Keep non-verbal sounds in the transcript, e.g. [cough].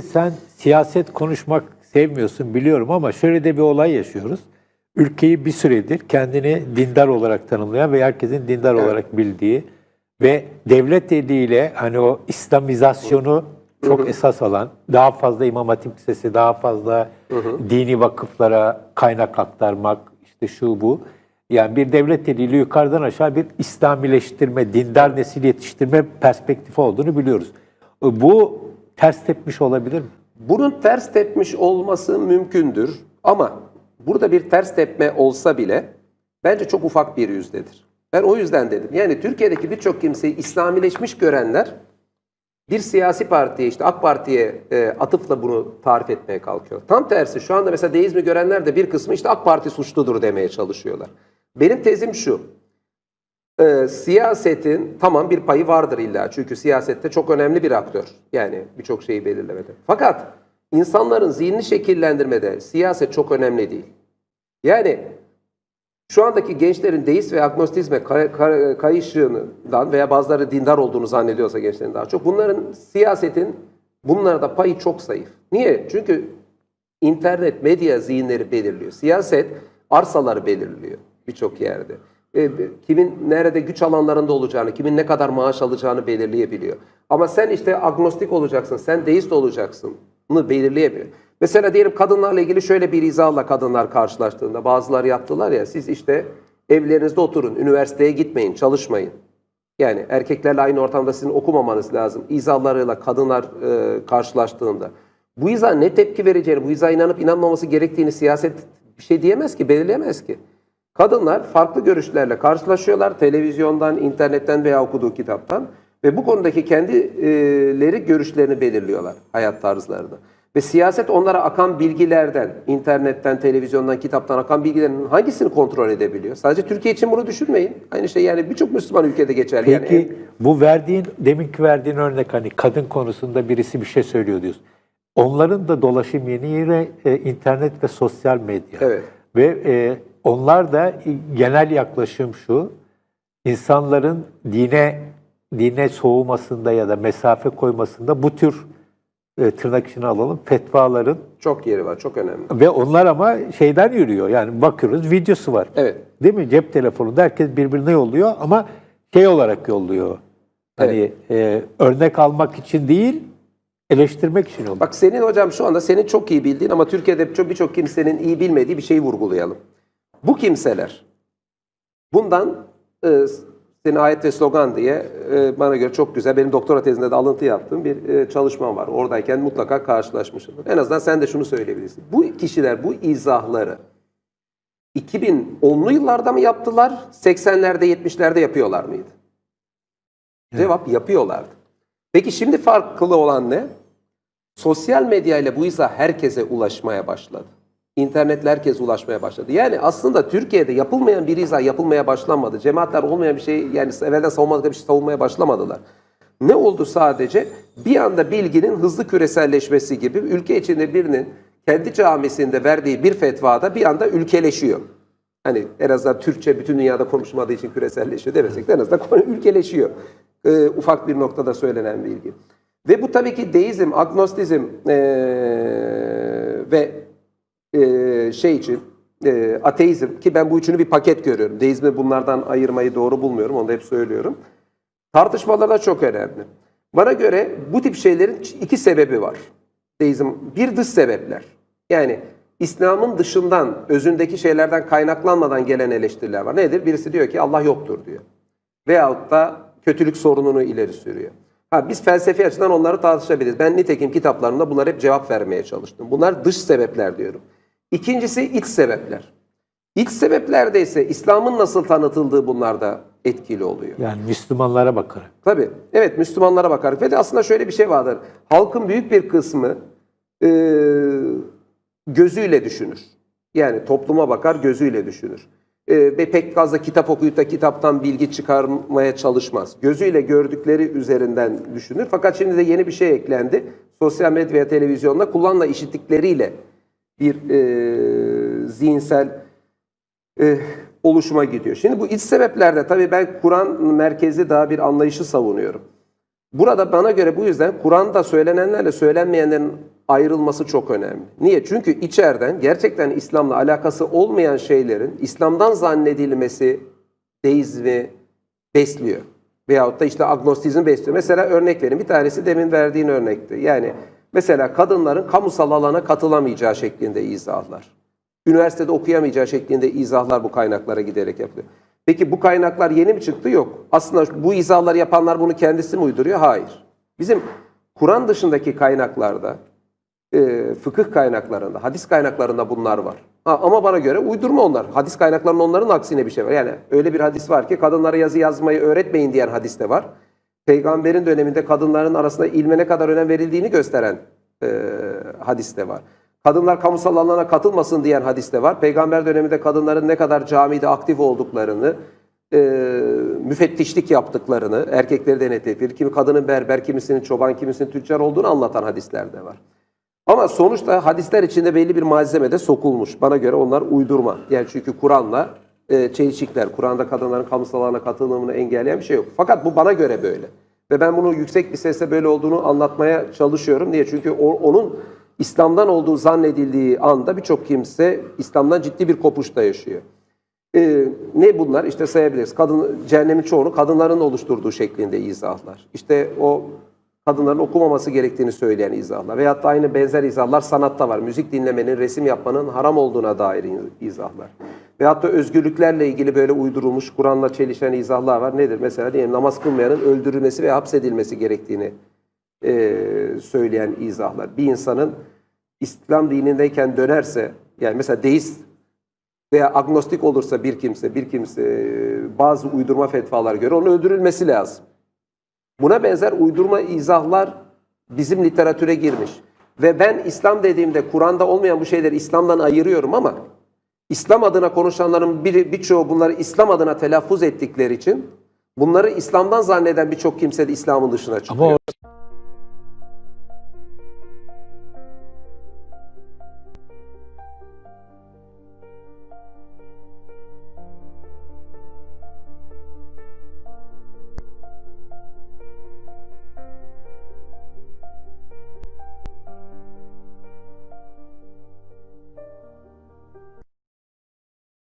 Sen siyaset konuşmak sevmiyorsun biliyorum ama şöyle de bir olay yaşıyoruz. Ülkeyi bir süredir kendini dindar olarak tanımlayan ve herkesin dindar olarak bildiği ve devlet eliyle hani o İslamizasyonu çok esas alan, daha fazla İmam Hatip Lisesi, daha fazla dini vakıflara kaynak aktarmak, işte şu bu. Yani bir devlet eliyle yukarıdan aşağı bir İslamileştirme, dindar nesil yetiştirme perspektifi olduğunu biliyoruz. Bu ters tepmiş olabilir mi? Bunun ters tepmiş olması mümkündür ama burada bir ters tepme olsa bile bence çok ufak bir yüzdedir. Ben o yüzden dedim. Yani Türkiye'deki birçok kimseyi İslamileşmiş görenler bir siyasi partiye işte AK Parti'ye e, atıfla bunu tarif etmeye kalkıyor. Tam tersi şu anda mesela deizmi görenler de bir kısmı işte AK Parti suçludur demeye çalışıyorlar. Benim tezim şu. E, siyasetin tamam bir payı vardır illa. Çünkü siyasette çok önemli bir aktör. Yani birçok şeyi belirlemede. Fakat insanların zihnini şekillendirmede siyaset çok önemli değil. Yani şu andaki gençlerin deist ve agnostizme kay, kay- kayışından veya bazıları dindar olduğunu zannediyorsa gençlerin daha çok bunların siyasetin bunlarda payı çok zayıf. Niye? Çünkü internet, medya zihinleri belirliyor. Siyaset arsaları belirliyor birçok yerde. E, kimin nerede güç alanlarında olacağını, kimin ne kadar maaş alacağını belirleyebiliyor. Ama sen işte agnostik olacaksın, sen deist olacaksın belirleyemiyor. Mesela diyelim kadınlarla ilgili şöyle bir izahla kadınlar karşılaştığında bazıları yaptılar ya siz işte evlerinizde oturun, üniversiteye gitmeyin, çalışmayın. Yani erkeklerle aynı ortamda sizin okumamanız lazım. İzahlarıyla kadınlar e, karşılaştığında. Bu izah ne tepki vereceğini, bu izah inanıp inanmaması gerektiğini siyaset bir şey diyemez ki, belirleyemez ki. Kadınlar farklı görüşlerle karşılaşıyorlar televizyondan, internetten veya okuduğu kitaptan ve bu konudaki kendileri görüşlerini belirliyorlar hayat tarzlarını. Ve siyaset onlara akan bilgilerden, internetten, televizyondan, kitaptan akan bilgilerin hangisini kontrol edebiliyor? Sadece Türkiye için bunu düşünmeyin. Aynı şey yani birçok Müslüman ülkede geçerli. Peki yani bu verdiğin, deminki verdiğin örnek hani kadın konusunda birisi bir şey söylüyor diyorsun. Onların da dolaşım yeni yere e, internet ve sosyal medya. Evet. Ve e, onlar da genel yaklaşım şu, insanların dine dine soğumasında ya da mesafe koymasında bu tür e, tırnak içine alalım fetvaların çok yeri var, çok önemli. ve onlar ama şeyden yürüyor. Yani bakıyoruz videosu var. Evet. Değil mi? Cep telefonunda herkes birbirine yolluyor ama şey olarak yolluyor. Hani e, örnek almak için değil, eleştirmek için yolluyor. Bak senin hocam şu anda senin çok iyi bildiğin ama Türkiye'de çok birçok kimsenin iyi bilmediği bir şeyi vurgulayalım. Bu kimseler bundan e, senin ayet ve slogan diye e, bana göre çok güzel benim doktora tezinde de alıntı yaptığım bir e, çalışmam var. Oradayken mutlaka karşılaşmışsındır. En azından sen de şunu söyleyebilirsin. Bu kişiler bu izahları 2010'lu yıllarda mı yaptılar? 80'lerde 70'lerde yapıyorlar mıydı? Cevap yapıyorlardı. Peki şimdi farklı olan ne? Sosyal medya ile bu izah herkese ulaşmaya başladı. İnternetle herkes ulaşmaya başladı. Yani aslında Türkiye'de yapılmayan bir izah yapılmaya başlamadı. Cemaatler olmayan bir şey yani evvelden savunmadıkları bir şey savunmaya başlamadılar. Ne oldu sadece? Bir anda bilginin hızlı küreselleşmesi gibi ülke içinde birinin kendi camisinde verdiği bir fetvada bir anda ülkeleşiyor. Hani en azından Türkçe bütün dünyada konuşmadığı için küreselleşiyor demesek de en azından [laughs] ülkeleşiyor. Ee, ufak bir noktada söylenen bilgi. Ve bu tabii ki deizm, agnostizm ee, ve ee, şey için ee, ateizm ki ben bu üçünü bir paket görüyorum. Deizmi bunlardan ayırmayı doğru bulmuyorum. Onu da hep söylüyorum. Tartışmalarda çok önemli. Bana göre bu tip şeylerin iki sebebi var. Deizm bir dış sebepler. Yani İslam'ın dışından, özündeki şeylerden kaynaklanmadan gelen eleştiriler var. Nedir? Birisi diyor ki Allah yoktur diyor. Veyahut da kötülük sorununu ileri sürüyor. Ha, biz felsefi açıdan onları tartışabiliriz. Ben nitekim kitaplarımda bunlara hep cevap vermeye çalıştım. Bunlar dış sebepler diyorum. İkincisi iç sebepler. İç sebeplerde ise İslam'ın nasıl tanıtıldığı bunlarda etkili oluyor. Yani Müslümanlara bakarak. Tabii. Evet Müslümanlara bakarak. Ve de aslında şöyle bir şey vardır. Halkın büyük bir kısmı e, gözüyle düşünür. Yani topluma bakar gözüyle düşünür. E, ve pek fazla kitap okuyup da kitaptan bilgi çıkarmaya çalışmaz. Gözüyle gördükleri üzerinden düşünür. Fakat şimdi de yeni bir şey eklendi. Sosyal medya ve televizyonda kullanla işittikleriyle bir e, zihinsel e, oluşuma gidiyor. Şimdi bu iç sebeplerde tabii ben Kur'an merkezli daha bir anlayışı savunuyorum. Burada bana göre bu yüzden Kur'an'da söylenenlerle söylenmeyenlerin ayrılması çok önemli. Niye? Çünkü içeriden gerçekten İslam'la alakası olmayan şeylerin İslam'dan zannedilmesi deizmi besliyor. Veyahut da işte agnostizmi besliyor. Mesela örnek vereyim. Bir tanesi demin verdiğin örnekti. Yani mesela kadınların kamusal alana katılamayacağı şeklinde izahlar. Üniversitede okuyamayacağı şeklinde izahlar bu kaynaklara giderek yapılıyor. Peki bu kaynaklar yeni mi çıktı? Yok. Aslında bu izahları yapanlar bunu kendisi mi uyduruyor? Hayır. Bizim Kur'an dışındaki kaynaklarda, e, fıkıh kaynaklarında, hadis kaynaklarında bunlar var. Ha, ama bana göre uydurma onlar. Hadis kaynaklarının onların aksine bir şey var. Yani öyle bir hadis var ki kadınlara yazı yazmayı öğretmeyin diyen hadis de var. Peygamberin döneminde kadınların arasında ilme ne kadar önem verildiğini gösteren e, hadis de var. Kadınlar kamusal alana katılmasın diyen hadis de var. Peygamber döneminde kadınların ne kadar camide aktif olduklarını, e, müfettişlik yaptıklarını, erkekleri denetledikleri, kimi kadının berber, kimisinin çoban, kimisinin tüccar olduğunu anlatan hadisler de var. Ama sonuçta hadisler içinde belli bir malzeme de sokulmuş. Bana göre onlar uydurma. Yani çünkü Kur'an'la e, çelişikler. Kur'an'da kadınların kamusal alana katılımını engelleyen bir şey yok. Fakat bu bana göre böyle. Ve ben bunu yüksek bir sesle böyle olduğunu anlatmaya çalışıyorum. Niye? Çünkü o- onun İslam'dan olduğu zannedildiği anda birçok kimse İslam'dan ciddi bir kopuşta yaşıyor. Ee, ne bunlar? İşte sayabiliriz. Kadın, cehennemin çoğunu kadınların oluşturduğu şeklinde izahlar. İşte o kadınların okumaması gerektiğini söyleyen izahlar. Veyahut da aynı benzer izahlar sanatta var. Müzik dinlemenin, resim yapmanın haram olduğuna dair izahlar. Veyahut da özgürlüklerle ilgili böyle uydurulmuş, Kur'an'la çelişen izahlar var. Nedir? Mesela diyelim namaz kılmayanın öldürülmesi ve hapsedilmesi gerektiğini e, söyleyen izahlar. Bir insanın İslam dinindeyken dönerse, yani mesela deist veya agnostik olursa bir kimse, bir kimse e, bazı uydurma fetvalar göre onun öldürülmesi lazım. Buna benzer uydurma izahlar bizim literatüre girmiş. Ve ben İslam dediğimde Kur'an'da olmayan bu şeyleri İslam'dan ayırıyorum ama İslam adına konuşanların biri, birçoğu bunları İslam adına telaffuz ettikleri için bunları İslam'dan zanneden birçok kimse de İslam'ın dışına çıkıyor. Ama